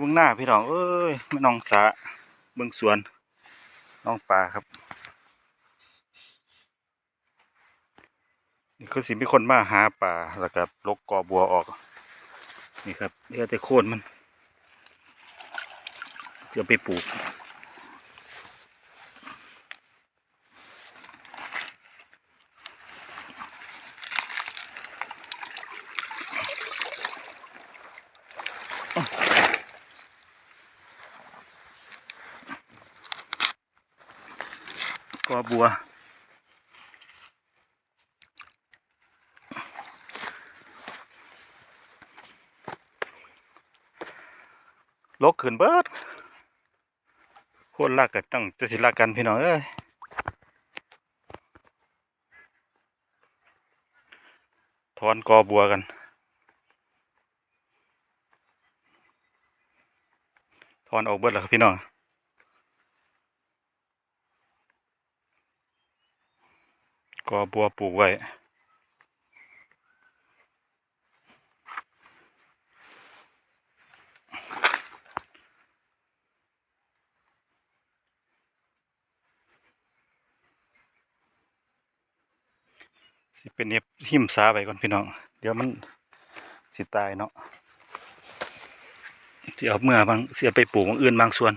เบื้องหน้าพี่น้องเอ้ยแม่น้องสาเบื้องสวนน้องป่าครับนี่คือสิมีคนมาหาป่าแล้วก็ลกกอบัวออก นี่ครับเหลือแต่โคนมันจะไปปลูก กอบัว ลกขึ้นเบิดคนรักกันต้องจะสิรักกันพี่น้องเอ้ยถอนกอบัวกันถอนออกเบิดแล้วครับพี่น้อง กอบัวปลูกไว้สิเป็นเน็บหิมซาไปก่อนพี่น้อง เดี๋ยวมันสิตายเนาะสิเอาเมื่อบางสิเอาไปปลูกบางอื่นบางส่วน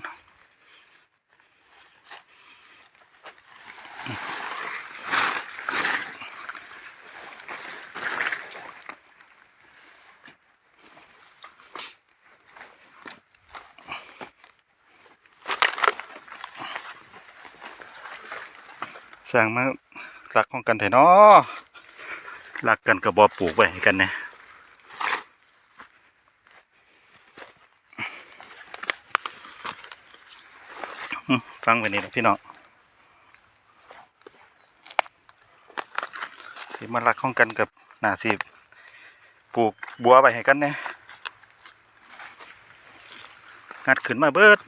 สร้างมารักของกันเถเนาะรักกันกับบอปลูกไว้ให้กันเนี่ยฟังไปนี่นะพี่น้องสิมารักของกันกับหนาสิปลูกบัวไว้ให้กันเนี่ยงัดขึ้นมาเบิด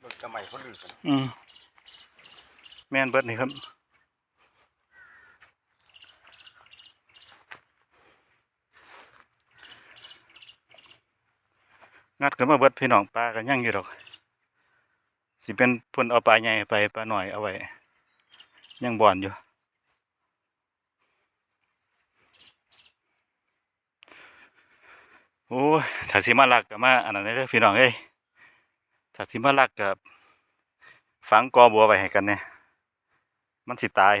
เบิก จะใหม่คนอื่นอืมแม่นเบิดนี่ครับงัดขึ้นมาเบิดพี่น้องปลากันยั่งอยู่ดอก สิเป็นเพิ่นเอาปลาใหญ่ไปปลาหน่อยเอาไว้ยังบ่อนอยู่โอ้ถ้าสิมาลักก็มาอันนั้นเด้อพี่น้องเอ้ยถ้าสิมาลักก็ ฝังกอบัวไว้ให้กันเนี่ยมันสิตาย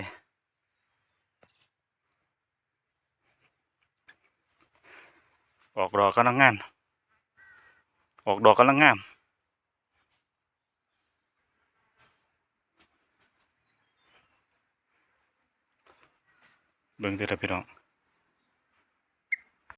ออกดอกกำลังงาน ออกดอกกำลังงามเบิ่งเด้อเด้อพี่น้อง